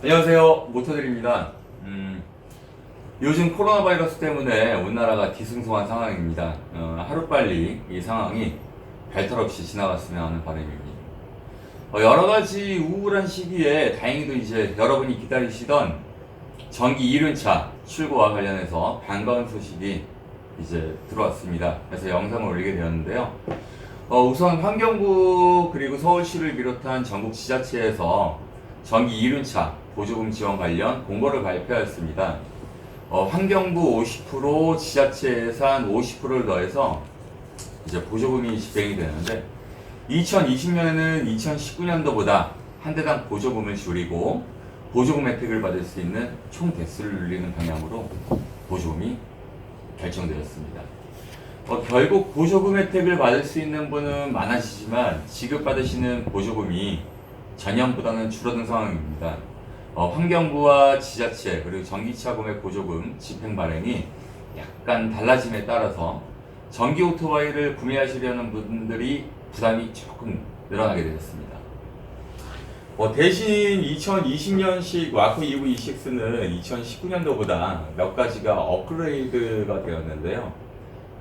안녕하세요. 모터들입니다. 음, 요즘 코로나 바이러스 때문에 온 나라가 뒤숭숭한 상황입니다. 어, 하루빨리 이 상황이 발탈 없이 지나갔으면 하는 바람입니다. 어, 여러가지 우울한 시기에 다행히도 이제 여러분이 기다리시던 전기 1륜차 출고와 관련해서 반가운 소식이 이제 들어왔습니다. 그래서 영상을 올리게 되었는데요. 어, 우선 환경부 그리고 서울시를 비롯한 전국 지자체에서 전기 2륜차 보조금 지원 관련 공고를 발표했습니다. 어, 환경부 50%, 지자체 예산 50%를 더해서 이제 보조금이 집행이 되는데 2020년에는 2019년도보다 한 대당 보조금을 줄이고 보조금 혜택을 받을 수 있는 총 대수를 늘리는 방향으로 보조금이 결정되었습니다. 어, 결국 보조금 혜택을 받을 수 있는 분은 많아지지만 지급받으시는 보조금이 전년보다는 줄어든 상황입니다. 어, 환경부와 지자체 그리고 전기차 구매 보조금 집행 발행이 약간 달라짐에 따라서 전기 오토바이를 구매하시려는 분들이 부담이 조금 늘어나게 되었습니다. 어, 대신 2020년식 와코 EV E6는 2019년도보다 몇 가지가 업그레이드가 되었는데요.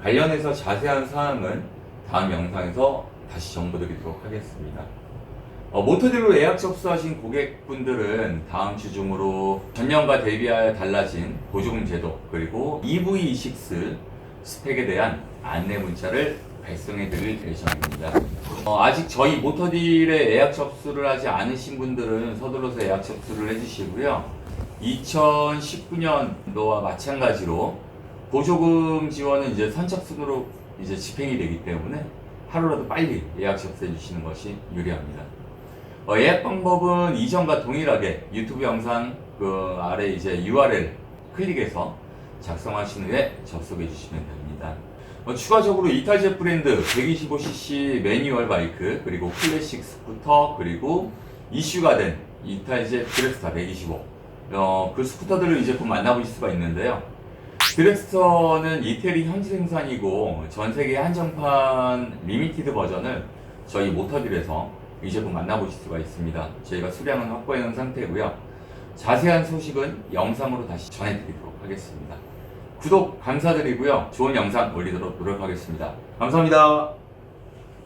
관련해서 자세한 사항은 다음 영상에서 다시 정보드리도록 하겠습니다. 어, 모터딜로 예약 접수하신 고객분들은 다음 주 중으로 전년과 대비하여 달라진 보조금 제도 그리고 EV6 스펙에 대한 안내 문자를 발송해 드릴 예정입니다. 어, 아직 저희 모터딜에 예약 접수를 하지 않으신 분들은 서둘러서 예약 접수를 해주시고요. 2019년도와 마찬가지로 보조금 지원은 이제 선착순으로 이제 집행이 되기 때문에 하루라도 빨리 예약 접수해 주시는 것이 유리합니다. 어, 예약 방법은 이전과 동일하게 유튜브 영상 그 아래 이제 URL 클릭해서 작성하신 후에 접속해 주시면 됩니다. 어, 추가적으로 이탈제 브랜드 125cc 매뉴얼 바이크 그리고 클래식 스쿠터 그리고 이슈가 된 이탈제 드렉스타 125 어, 그 스쿠터들을 이제 곧 만나보실 수가 있는데요. 드렉스터는 이태리 현지 생산이고 전 세계 한정판 리미티드 버전을 저희 모터딜에서 이 제품 만나보실 수가 있습니다. 저희가 수량은 확보해 놓은 상태고요. 자세한 소식은 영상으로 다시 전해드리도록 하겠습니다. 구독 감사드리고요. 좋은 영상 올리도록 노력하겠습니다. 감사합니다.